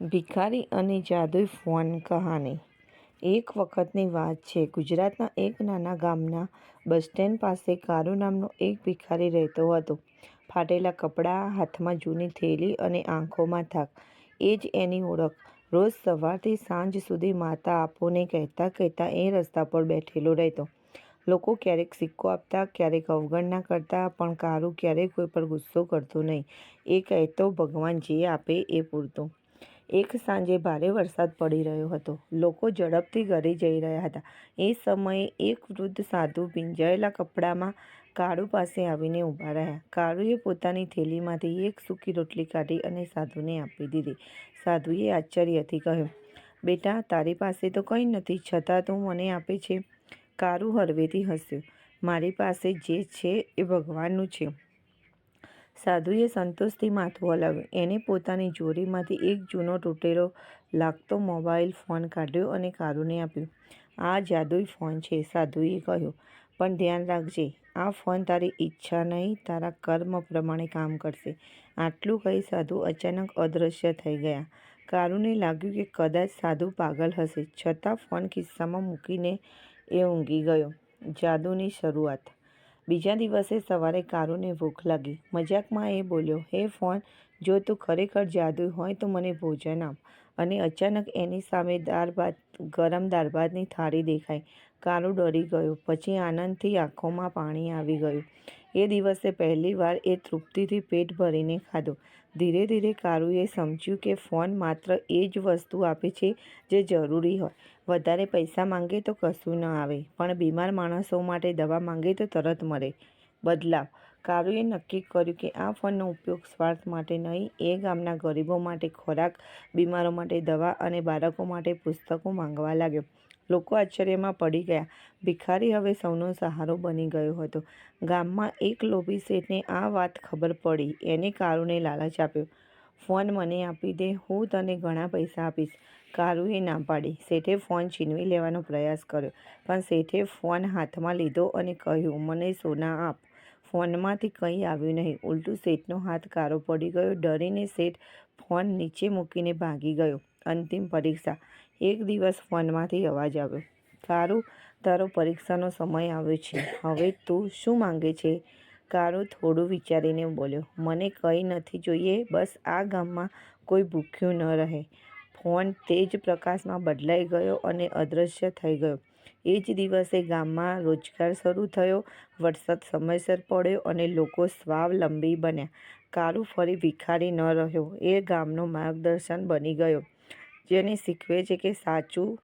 ભિખારી અને જાદુઈ ફોન કહાની એક વખતની વાત છે ગુજરાતના એક નાના ગામના બસ સ્ટેન્ડ પાસે કારુ નામનો એક ભિખારી રહેતો હતો. ફાટેલા કપડાં, હાથમાં જૂની થેલી અને આંખોમાં થાક એ જ એની ઓળખ. રોજ સવારથી સાંજ સુધી માતા આપોને કહેતા કહેતા એ રસ્તા પર બેઠેલો રહેતો. લોકો ક્યારેક સિક્કો આપતા, ક્યારેક અવગણના કરતા પણ કારું ક્યારેય કોઈ પર ગુસ્સો કરતો નહીં. એ કહેતો ભગવાન જે આપે એ પૂરતું. એક સાંજે ભારે વરસાદ પડી રહ્યો હતો. લોકો ઝડપથી ઘરે જઈ રહ્યા હતા. એ સમયે એક વૃદ્ધ સાધુ ભીંજાયેલા કપડામાં કાળુ પાસે આવીને ઊભા રહ્યા. કાળુએ પોતાની થેલીમાંથી એક સૂકી રોટલી કાઢી અને સાધુને આપી દીધી. સાધુએ આશ્ચર્યથી કહ્યું, બેટા તારી પાસે તો કંઈ નથી છતાં તું મને આપે છે? કારું હળવેથી હસ્યું મારી પાસે જે છે એ ભગવાનનું છે. સાધુએ સંતોષથી માથું હલાવ્યું. એણે પોતાની જોડીમાંથી એક જૂનો તૂટેલો લાગતો મોબાઈલ ફોન કાઢ્યો અને કારુને આપ્યો. આ જાદુઈ ફોન છે, સાધુએ કહ્યું. પણ ધ્યાન રાખજે, આ ફોન તારી ઈચ્છા નહીં, તારા કર્મ પ્રમાણે કામ કરશે. આટલું કહી સાધુ અચાનક અદૃશ્ય થઈ ગયા. કારુને લાગ્યું કે કદાચ સાધુ પાગલ હશે, છતાં ફોન ખિસ્સામાં મૂકીને એ ઊંઘી ગયો. જાદુની શરૂઆત બીજા દિવસે સવારે કારુને ભૂખ લાગી. મજાકમાં એ બોલ્યો, હે ફોન, જો તું ખરેખર જાદુઈ હોય તો મને ભોજન આપ. અને અચાનક એની સામે દાળ-ભાત, ગરમ દાળ-ભાતની થાળી દેખાઈ. કારુ ડરી ગયો. પછી આનંદથી આંખોમાં પાણી આવી ગયું. એ દિવસે પહેલીવાર એ તૃપ્તિથી પેટ ભરીને ખાધો ધીરે ધીરે કારુએ સમજ્યું કે ફોન માત્ર એ જ વસ્તુ આપે છે જે જરૂરી હોય. વધારે પૈસા માંગે તો કશું ન આવે, પણ બીમાર માણસો માટે દવા માંગે તો તરત મળે. બદલાવ કારુએ નક્કી કર્યું કે આ ફોનનો ઉપયોગ સ્વાર્થ માટે નહીં, એ ગામના ગરીબો માટે ખોરાક, બીમારો માટે દવા અને બાળકો માટે પુસ્તકો માંગવા લાગ્યો. લોકો આશ્ચર્યમાં પડી ગયા. ભિખારી હવે સૌનો સહારો બની ગયો હતો. ગામમાં એક લોભી શેઠને આ વાત ખબર પડી. એને કારુને લાલચ આપ્યો, ફોન મને આપી દે, હું તને ઘણા પૈસા આપીશ. કારુએ ના પાડી. શેઠે ફોન છીનવી લેવાનો પ્રયાસ કર્યો, પણ શેઠે ફોન હાથમાં લીધો અને કહ્યું, મને સોના આપ. ફોનમાંથી કંઈ આવ્યું નહીં, ઉલટું શેઠનો હાથ કારો પડી ગયો. ડરીને શેઠ ફોન નીચે મૂકીને ભાગી ગયો. અંતિમ પરીક્ષા એક દિવસ ફોનમાંથી અવાજ આવ્યો, કારુ, તારો પરીક્ષાનો સમય આવ્યો છે. હવે તું શું માંગે છે? કારું થોડું વિચારીને બોલ્યો, મને કંઈ નથી જોઈએ, બસ આ ગામમાં કોઈ ભૂખ્યું ન રહે. ફોન તેજ પ્રકાશમાં બદલાઈ ગયો અને અદૃશ્ય થઈ ગયો. એ જ દિવસે ગામમાં રોજગાર શરૂ થયો. વરસાદ સમયસર પડ્યો અને લોકો સ્વાવલંબી બન્યા. કારું ફરી ભિખારી ન રહ્યો. એ ગામનો માર્ગદર્શન બની ગયો, જેને શીખવે છે કે સાચું